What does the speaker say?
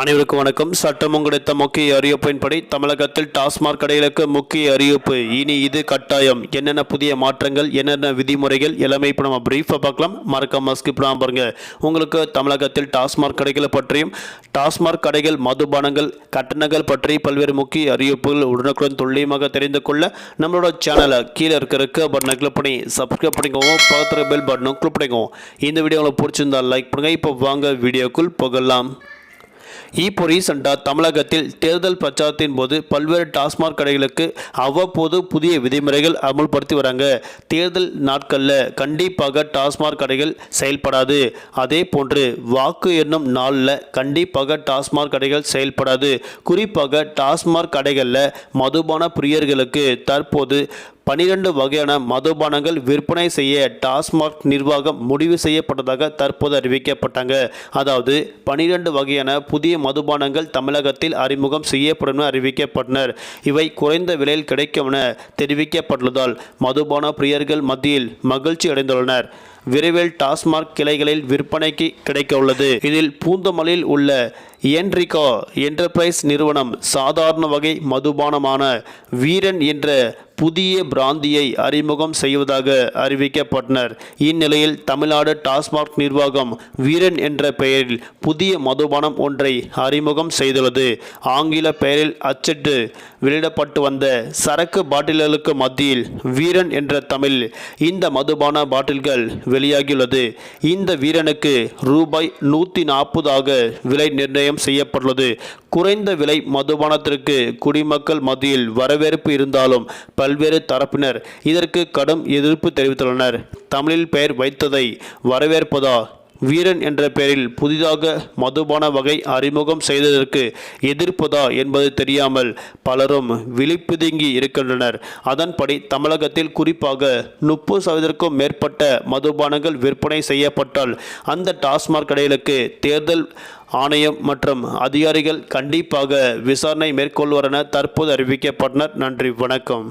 அனைவருக்கும் வணக்கம். சட்டமும் கிடைத்த முக்கிய அறிவிப்பின்படி தமிழகத்தில் டாஸ்மாக் கடைகளுக்கு முக்கிய அறிவிப்பு. இனி இது கட்டாயம். என்னென்ன புதிய மாற்றங்கள் என்னென்ன விதிமுறைகள் எல்லாமே இப்போ நம்ம பிரீஃபாக பார்க்கலாம். மறக்காம ஸ்கிப் பண்ணாம பாருங்க. உங்களுக்கு தமிழகத்தில் டாஸ்மாக் கடைகளை பற்றியும் டாஸ்மாக் கடைகள் மதுபானங்கள் கட்டணங்கள் பற்றி பல்வேறு முக்கிய அறிவிப்புகள் உடனுக்குடன் துல்லியமாக தெரிந்து கொள்ள நம்மளோட சேனலை கீழே இருக்கிறக்கு பட்டனை கிளிக் பண்ணி சப்ஸ்கிரைப் பண்ணிக்கோங்க. பக்கத்தில் பெல் பட்டனும் கிளிக் பண்ணிக்கோங்க. இந்த வீடியோ உங்களுக்கு பிடிச்சிருந்தால் லைக் பண்ணுங்கள் இப்போ வாங்க வீடியோக்குள் போகலாம். இப்போ ரீசெண்டாக தமிழகத்தில் தேர்தல் பிரச்சாரத்தின் போது பல்வேறு டாஸ்மாக் கடைகளுக்கு அவ்வப்போது புதிய விதிமுறைகள் அமல்படுத்தி வராங்க. தேர்தல் நாட்களில் கண்டிப்பாக டாஸ்மாக் கடைகள் செயல்படாது. அதே போன்று வாக்கு எண்ணும் நாளில் கண்டிப்பாக டாஸ்மாக் கடைகள் செயல்படாது. குறிப்பாக டாஸ்மாக் கடைகளில் மதுபான பிரியர்களுக்கு தற்போது பனிரெண்டு வகையான மதுபானங்கள் விற்பனை செய்ய டாஸ்மாக் நிர்வாகம் முடிவு செய்யப்பட்டதாக தற்போது அறிவிக்கப்பட்டாங்க. அதாவது பனிரெண்டு வகையான புதிய மதுபானங்கள் தமிழகத்தில் அறிமுகம் செய்யப்படும் என அறிவிக்கப்பட்டனர். இவை குறைந்த விலையில் கிடைக்கும் என தெரிவிக்கப்பட்டுள்ளதால் மதுபான பிரியர்கள் மத்தியில் மகிழ்ச்சி அடைந்துள்ளனர். விரைவில் டாஸ்மாக் கிளைகளில் விற்பனைக்கு கிடைக்க உள்ளது இதில் பூந்தமலில் உள்ள என்ரிகா என்டர்பிரைஸ் நிறுவனம் சாதாரண வகை மதுபானமான வீரன் என்ற புதிய பிராந்தியை அறிமுகம் செய்வதாக அறிவிக்கப்பட்டனர். இந்நிலையில் தமிழ்நாடு டாஸ்மாக் நிர்வாகம் வீரன் என்ற பெயரில் புதிய மதுபானம் ஒன்றை அறிமுகம் செய்துள்ளது. ஆங்கில பெயரில் அச்சிட்டு வெளியிடப்பட்டு வந்த சரக்கு பாட்டில்களுக்கு மத்தியில் வீரன் என்ற தமிழ் இந்த மதுபான பாட்டில்கள் வெளியாகியுள்ளது. இந்த வீரனுக்கு ரூபாய் நூற்றி நாற்பதாக விலை நிர்ணயம் செய்யப்பட்டுள்ளது. குறைந்த விலை மதுபானத்திற்கு குடிமக்கள் மத்தியில் வரவேற்பு இருந்தாலும் பல்வேறு தரப்பினர் இதற்கு கடும் எதிர்ப்பு தெரிவித்துள்ளனர். தமிழில் பெயர் வைத்ததை வரவேற்பதா? வீரன் என்ற பெயரில் புதிதாக மதுபான வகை அறிமுகம் செய்ததற்கு எதிர்ப்பதா என்பது தெரியாமல் பலரும் விழிப்புதுங்கி இருக்கின்றனர். அதன்படி தமிழகத்தில் குறிப்பாக முப்பது சதவீதத்திற்கும் மேற்பட்ட மதுபானங்கள் விற்பனை செய்யப்பட்டால் அந்த டாஸ்மாக் கடைகளுக்கு தேர்தல் ஆணையம் மற்றும் அதிகாரிகள் கண்டிப்பாக விசாரணை மேற்கொள்வர் என தற்போது அறிவிக்கப்பட்டனர். நன்றி வணக்கம்.